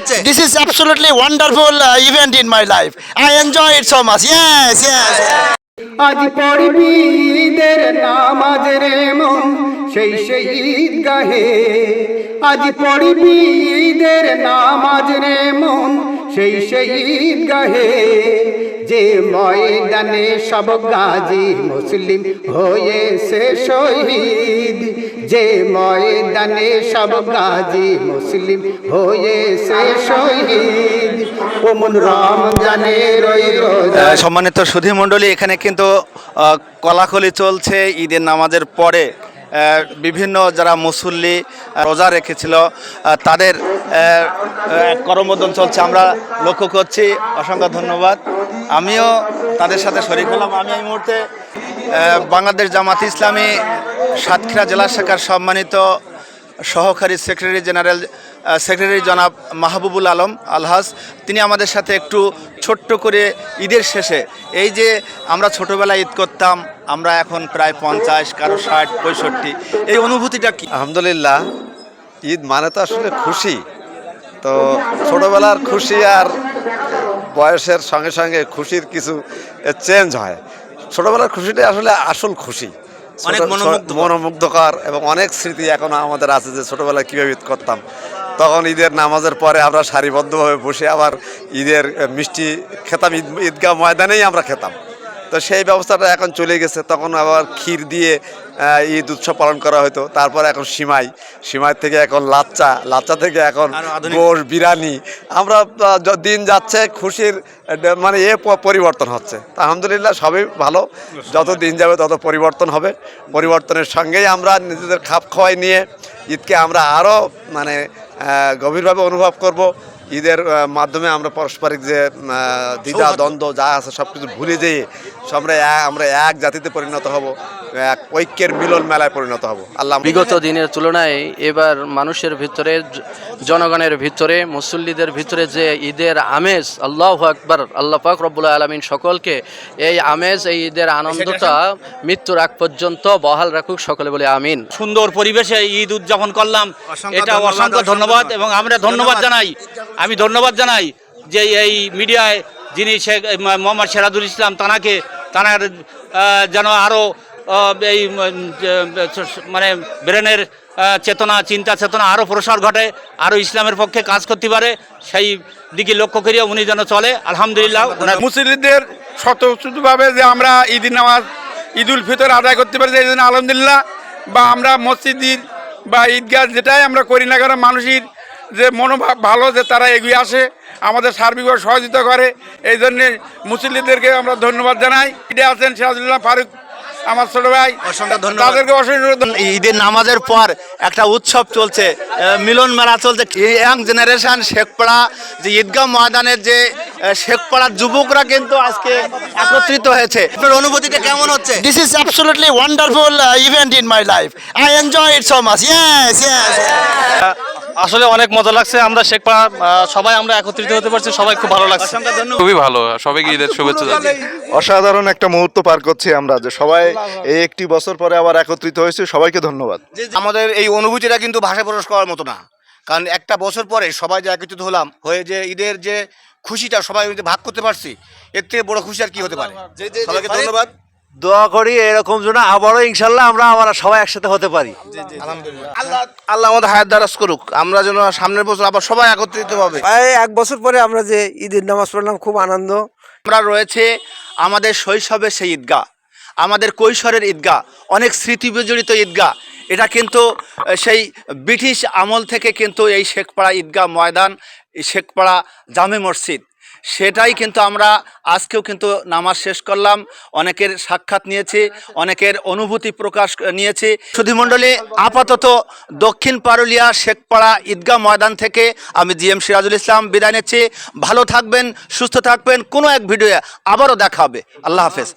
হচ্ছে This is absolutely wonderful uh, event in my life. I enjoy it so much. Yes, yes. আজ পড়বি ঈদের নামাজ রে মন সেই সেই ঈদগাহে আজ পড়বি ঈদের নামাজ রে মন সেই সেই ঈদগাহে যে ময়দানে সব গাজী মুসলিম হয়েছে শহীদ যে ময়দানে সব গাজী মুসলিম হয়েছে শহীদ। ও মন রমজানে রই রোজা আহ, সম্মানিত সুধী মণ্ডলী এখানে কিন্তু কলাকলি চলছে ঈদের নামাজের পরে। বিভিন্ন যারা মুসল্লি রোজা রেখেছিল তাদের আহ, চলছে। আমরা লক্ষ্য করছি অসংখ্য ধন্যবাদ। আমিও তাদের সাথে শরিক হলাম। আমি এই মুহূর্তে বাংলাদেশ জামাত ইসলামী সাতক্ষীরা জেলা শাখার সম্মানিত সহকারী সেক্রেটারি জেনারেল সেক্রেটারি জনাব মাহবুবুল আলম আলহাস তিনি আমাদের সাথে একটু ছোট্ট করে ঈদের শেষে, এই যে আমরা ছোটোবেলায় ঈদ করতাম, আমরা এখন প্রায় পঞ্চাশ, কারও ষাট, পঁয়ষট্টি, এই অনুভূতিটা কি? আলহামদুলিল্লাহ, ঈদ মানে তো আসলে খুশি। তো ছোটোবেলার খুশি আর বয়সের সঙ্গে সঙ্গে খুশির কিছু চেঞ্জ হয়। ছোটোবেলার খুশিটাই আসলে আসল খুশি। অনেক। মনোমুগ্ধকর এবং অনেক স্মৃতি এখনও আমাদের আছে যে ছোটবেলায় কীভাবে ঈদ করতাম। তখন ঈদের নামাজের পরে আমরা সারিবদ্ধভাবে বসে আবার ঈদের মিষ্টি খেতাম। ঈদ ঈদগাহ ময়দানেই আমরা খেতাম। তো সেই ব্যবস্থাটা এখন চলে গেছে। তখন আবার ক্ষীর দিয়ে ঈদ উৎসব পালন করা হতো তারপর এখন সিমাই। সিমাই থেকে এখন লাচ্চা। লাচ্চা থেকে এখন গোশ বিরিয়ানি। আমরা দিন যাচ্ছে খুশির মানে এ পরিবর্তন হচ্ছে। তা আলহামদুলিল্লাহ সবই ভালো। যত দিন যাবে তত পরিবর্তন হবে। পরিবর্তনের সঙ্গেই আমরা নিজেদের খাপ খাওয়াই নিয়ে ঈদকে আমরা আরও মানে গভীরভাবে অনুভব করব। ঈদের মাধ্যমে আমরা পারস্পরিক যে দ্বিধা দ্বন্দ্ব যা আছে সব কিছু ভুলে যেয়ে আমরা এক- আমরা এক জাতিতে পরিণত হব। এক ঐক্যের মিলন মেলায় পরিণত হব। আল্লাহ বিগত দিনের তুলনায় এবার মানুষের ভিতরে জনগণের ভিতরে মুসল্লিদের ভিতরে যে ঈদের আমেজ আল্লাহ আকবর আল্লাহ পাক রব্বুল আলমিন সকলকে এই আমেজ এই ঈদের আনন্দটা মৃত্যুর আগ পর্যন্ত বহাল রাখুক সকলে বলে আমিন। সুন্দর পরিবেশে ঈদ উদযাপন করলাম। এটা অসংখ্য ধন্যবাদ ধন্যবাদ। এবং আমরা ধন্যবাদ জানাই। আমি ধন্যবাদ জানাই যে এই মিডিয়ায় যিনি শেখ মোহাম্মদ সেরাদুল ইসলাম তানাকে তানার যেন আরও এই মানে ব্রেনের চেতনা চিন্তা চেতনা আরও প্রসার ঘটে আরও ইসলামের পক্ষে কাজ করতে পারে সেই দিকে লক্ষ্য করিয়া উনি যেন চলে। আলহামদুলিল্লাহ ওনার মুসলিমদের স্বতঃস্ফূর্তভাবে যে আমরা ঈদ নামাজ ঈদ উল ফিতর আদায় করতে পারি এই জন্য আলহামদুলিল্লাহ। বা আমরা মসজিদ ঈদ বা ঈদগাহ যেটাই আমরা করি না কেন মানুষের যে মনোভাব ভালো যে তারা এগিয়ে আসে আমাদের সার্বিকভাবে সহযোগিতা করে এই জন্যে মুসলিমদেরকে আমরা ধন্যবাদ জানাই। এটা আছেন সিরাজুল্লাহ ফারুক আমার ছোট ভাই অসংখ্য ধন্যবাদ। তাদেরকে অসংখ্য ঈদের নামাজের পর একটা উৎসব চলছে মিলন মেলা চলছে ইয়াং জেনারেশন শেখপাড়া যে ঈদগাহ ময়দানের যে শেখপাড়ার যুবকরা কিন্তু আজকে একত্রিত হয়েছে আপনার অনুভূতিটা কেমন হচ্ছে this is absolutely wonderful event in my life I enjoy it so so much. Yes, yes. আসলে অনেক মজা লাগছে। আমরা শেখপাড়া সবাই আমরা একত্রিত হতে পারছি সবাই খুব ভালো লাগছে। খুবই ভালো সবাইকে ঈদের শুভেচ্ছা জানাই অসাধারণ একটা মুহূর্ত পার করছি আমরা যে সবাই এই একটি বছর পরে আবার একত্রিত হয়েছে সবাইকে ধন্যবাদ। আমাদের এই অনুভূতিটা কিন্তু ভাষায় প্রকাশ করার মতো না। কারণ একটা বছর পরে সবাই যে একত্রিত হলাম হয়ে যে ঈদের যে খুশিটা সবাই মিলে ভাগ করতে পারছি এর থেকে বড় খুশি আর কি হতে পারে। সবাইকে ধন্যবাদ। দোয়া করি এরকম যেন আবারও ইনশাল্লাহ আমরা আমরা সবাই একসাথে হতে পারি। আল্লাহ আল্লাহ আমাদের হায়াত দ্বারাজ করুক। আমরা যেন সামনের বছর আবার সবাই একত্রিত হবে এক বছর পরে আমরা যে ঈদের নামাজ পড়লাম খুব আনন্দ। আমরা রয়েছে আমাদের শৈশবের সেই ঈদগাহ। আমাদের কৈশোরের ঈদগাহ অনেক স্মৃতি বিজড়িত ঈদগাহ। এটা কিন্তু সেই ব্রিটিশ আমল থেকে কিন্তু এই শেখপাড়া ঈদগাহ ময়দান শেখপাড়া জামে মসজিদ সেটাই কিন্তু আমরা আজকেও কিন্তু নামাজ শেষ করলাম। অনেকের সাক্ষাৎ নিয়েছি, অনেকের অনুভূতি প্রকাশ নিয়েছি। সুধীমণ্ডলী আপাতত দক্ষিণ পারুলিয়া শেখপাড়া ঈদগাহ ময়দান থেকে আমি জি এম সিরাজুল ইসলাম বিদায় নিচ্ছি। ভালো থাকবেন, সুস্থ থাকবেন। কোনো এক ভিডিও আবারও দেখা হবে। আল্লাহ হাফেজ।